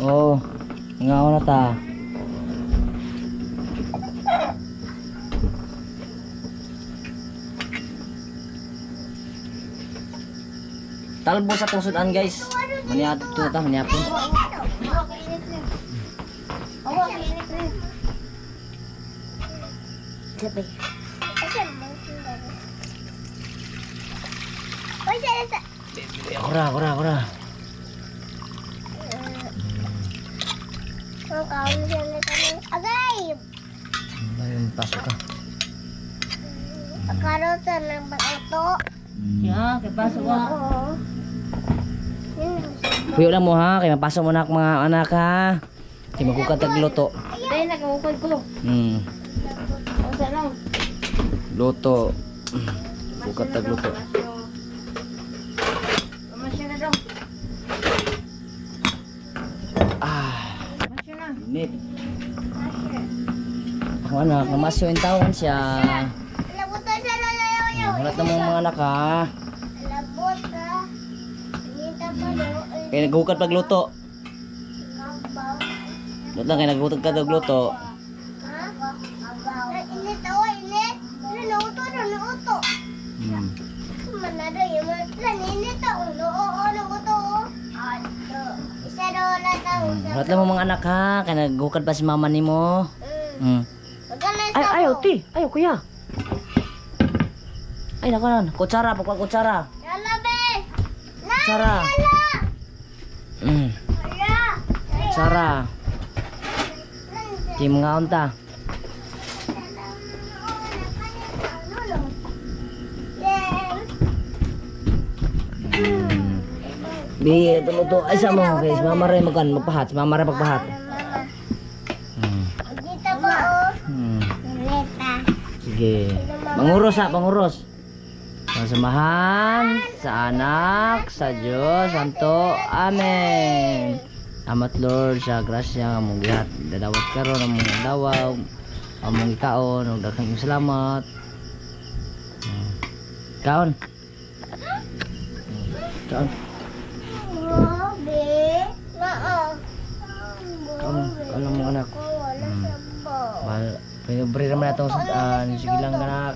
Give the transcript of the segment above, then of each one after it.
Oh, ngaw na ta. Talbo sa tusudan guys. Maniato to ta, sa sa. Kura, kura, kura. Ang kaon siya na tanong. Agay! Ayun, pasok ka. Pagkaroon ng bangito. Ya, kay pasok ka. Oo. Puyo lang mo ha, kay mapasok mo na mga anak ha. Kay magkukat tagluto. Dahil nagkukod ko. Hmm, Ang sarap. luto. Kukat tagluto. Masya na daw. Ah, Masya na. Init. Ako anak, namasyo yung taon siya. Labot na siya lalayaw-yaw. Wala na mga anak ha. Labot ka. Kaya naghukat pagluto. Luto lang, kaya naghukat ka? Kabaw. Init ako, init. Nanuto, nanuto. Hmm. Manado yung mga laninit ako. Oo, oo, Hmm. Wala lang mga anak ha, kaya naghukat pa si mama ni mo. Hmm. Magalas Ay, ayaw, ti. Ayaw, kuya. Ay, naku na. Kutsara, pagkuha kutsara. Yala, be. Kutsara. yala. Yala. Kutsara. Di mga unta. Bi, tuluto. Ay, sa mo, guys. Mamare magan, magpahat. Mamare pagpahat. Hmm. Dito po. Hmm. Sige. Manguros ha, panguros. Masamahan sa anak, sa Diyos, Santo. Amen. Amat Lord, sa grasya, among gihat, dadawat karon among dawaw, among ikaon, ug daghang imong salamat. Hmm. Kaon. Kaon. Kaon ang mga anak. Hmm. sa. Mahal. Pinobre naman natong sudaan. Sige lang anak.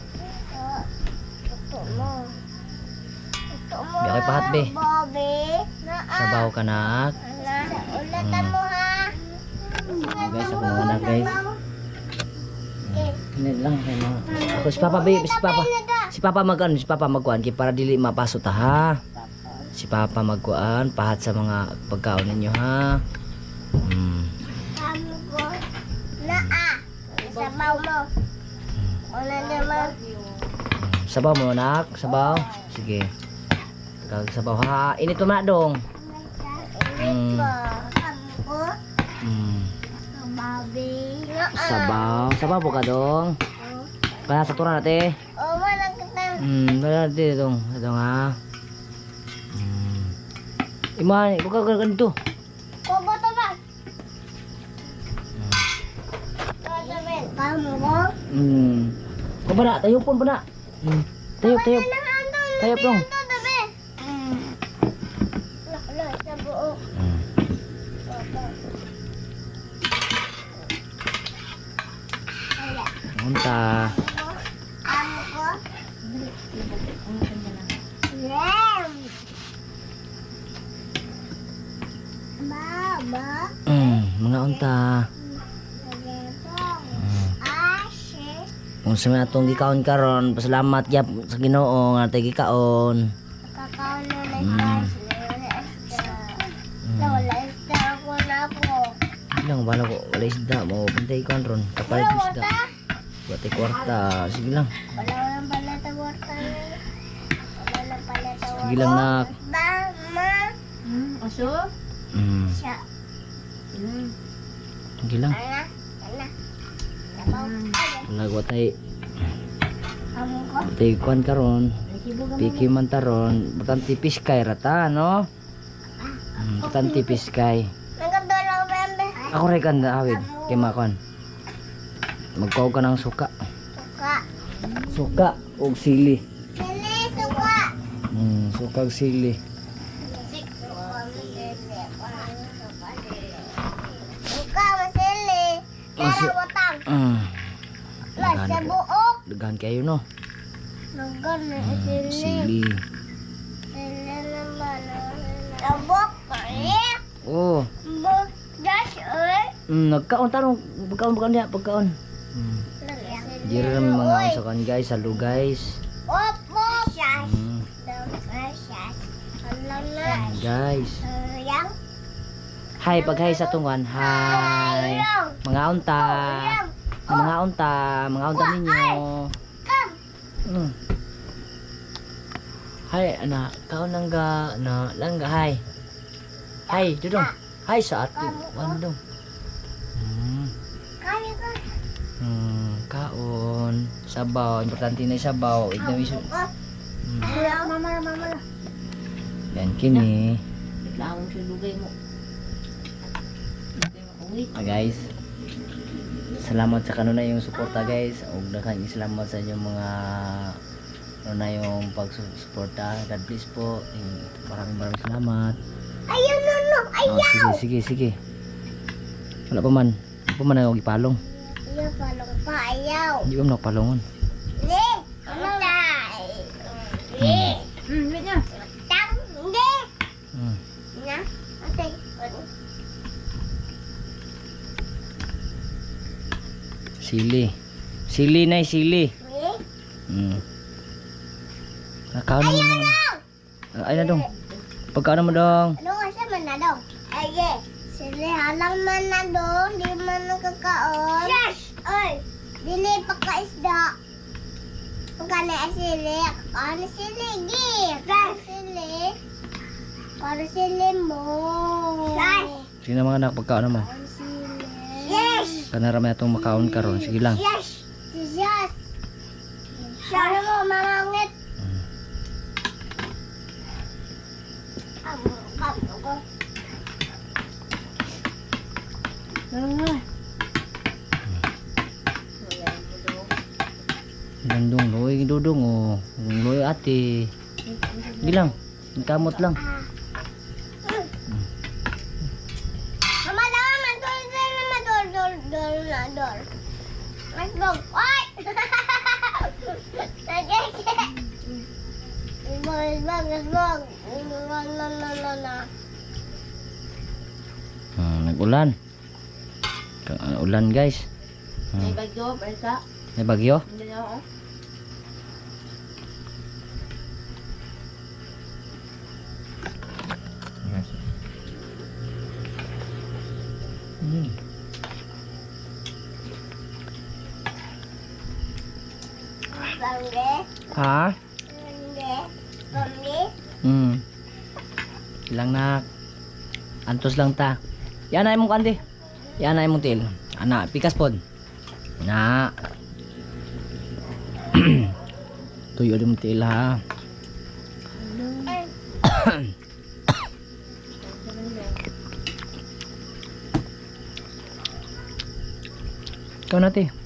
Mo. Mo. Di ako'y pahat, be. Sabaw ka nak. Ala, ulatan mo ha. Guys, ako mga anak guys. Hindi lang kay mga. Ako si Papa babe, si Papa. Si Papa magkuan, si Papa magkuan para dili mapaso ta ha. Si Papa magkuan pahat sa mga pagkaon ninyo ha. Naa. Sabaw mo. Wala naman. Sabaw mo anak, sabaw. Sige. Kag sabaw ha. Init pa na dong. Naa. Sabaw, sabaw po ka dong. Kaya sa tura natin. Oh, wala kita. Hmm, wala natin dong. Ito ha. Iman, buka ka ganito. Kobo to ba? Hmm. Kau pa na, tayo po pa na. Hmm. Tayo, tayo. Tayo po. Mga unta. Kung sa mga itong gikaon karon, pasalamat gyap sa Ginoo nga tay gikaon. Mm. Bilang bala ko wala isda mo pantay kon ron kapalit isda. Buat kwarta, sige lang. Wala lang pala tawarta na. Wala lang pala tawarta. Sige lang nak. Ba, ma? Aso? Hmm, Siya. sige lang. Ana? Ana? Wala ko tay tay kuan karon. Piki man taron, butang tipis kay rata, no? Hmm, butang tipis kay. Ako rin kanda awid, kay makon. Magkaw ka ng suka. Suka. Suka o sili. Sili, suka. Hmm, suka suka, sili. Kaya watang. Mm. La, sa Daghan- buok. Daghan kayo no. Naggan na Mm, sili. sili. Sili naman. Nabok pa eh. Oh. Dash, eh. Mm, nagkaon tarong pagkaon pagkaon niya pagkaon. Mm. Diri ra mga sa kan guys, halo guys. Op, op. Mm, guys. Hi pag hi sa tungan. Hi. Mga unta. Mga unta, mga unta ninyo. Mm. Hi, ana, kaon lang ga na lang ga hi. Hi, dudong. Hi sa ate. Wandong. Mm. Ka. Hmm, kaon, sabaw, importante na yung sabaw. Ito yung. Hmm. Mama, mama. Yan kini. Laong siya lugay mo. Ah, guys. Salamat sa kanuna yung suporta guys. Ug daghang salamat sa inyong mga ano na yung pagsuporta. God bless po. Eh, Maraming maraming salamat. Ayaw, no, no. Ayaw. Oh, sige, sige, sige. Wala pa man. Wala pa man ako ipalong. Ayaw, palong pa. Ayaw. Hindi pa man ako palongon. Hindi. Ano na? Hindi. Hmm, wait niya. Tang. Hindi. Hmm. Na. Okay. Sili. Sili na sili. Hmm. Nakaon mo mga. Ay na dong. Pagkaon mo dong. Ano kasi man na daw? Aye. Sili halang man na doon. Di man nakakaon. Yes! Oy! Dili pa ka isda. Pagka na sili. Ano sili? Gi! Ano sili? Para sili mo. Yes! Sige na mga anak, pagkaon mo. Ano! Kanara may atong makaon karon. Sige lang. Yes! Yes! Sana mo mamangit. Ano? Dandong, loy dudong oh. Loy ate. Sige lang. Kamot lang. Magbog. Ay! Nagkeke. Isbog, isbog, isbog. Isbog, na, na, na, na. Hmm, nag-ulan. Ka- ah, ulan guys. May Hmm. bagyo, balsa. May bagyo. Hindi niya ako. Hmm. Bangge, Ha? Hmm. Lang nak. Antos lang ta. Yan ay mong kandi. Yan ay mong til. Ana, pikas pod. Na. Tuyo din mong til ha. Ikaw nati.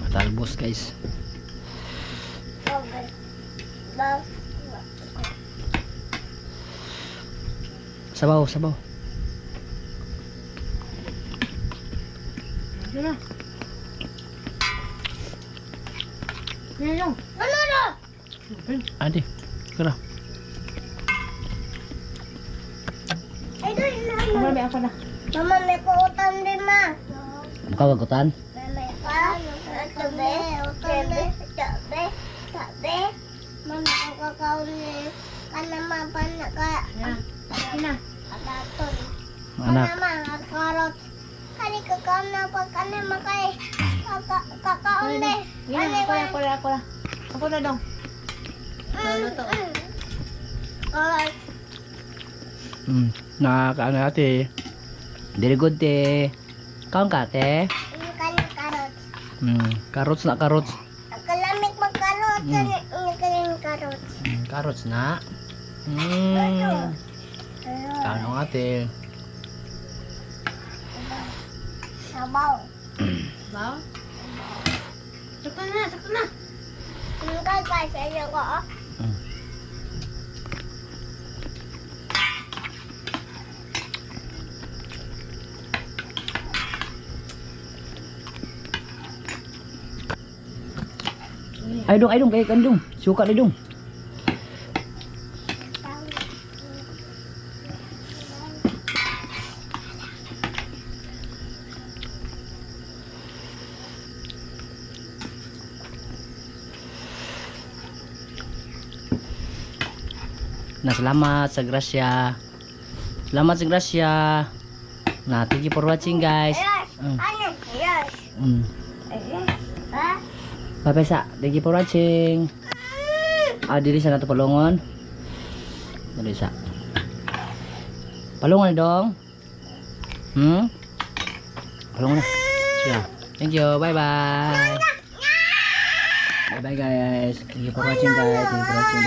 Matalbos guys. Sabaw, sabaw. Ano. Ano na? Adi. Kira. Na. Ako na. Mama, may kuutan din, ma. Makawagutan. May pa. Tabi, tabi, tabi, tabi. Mama, ang kakaon ni kanama pa na ka. Yan. Sige na. Ataton. Anak. Kanama, karot. Kani kakaon na pa kanama kay. Kaka, kakaon ni. Yan, ako na, ako na, ako na. Ako na dong. Ano to? Alright. Hmm. Nakakaano ate. Very good te. Kaon ka te. Ini kani karot. Hmm. Carrots na carrots. Kalamig magkarot. Mm. Kani, ini kani karot. Hmm, carrots na. Hmm. Kaon ang ate. Sabaw. Ba? Sakto na, sakto na. Ang kagay sa inyo ko, oh. Ay dong, ay dong, kay kandong. Suka na dong. Na salamat sa grasya. Salamat sa grasya. Na thank you for watching guys. Yes. Mm. Ano? Yes. Mm. Yes. Ha? Bye bye sa. Thank you for watching. Ah, diri sa nato palungon. Diri sa. Palungon dong. Hmm? Palungon na. Siya. Thank you. Bye bye. Bye bye guys. Thank you for watching guys. Thank you for watching. Bye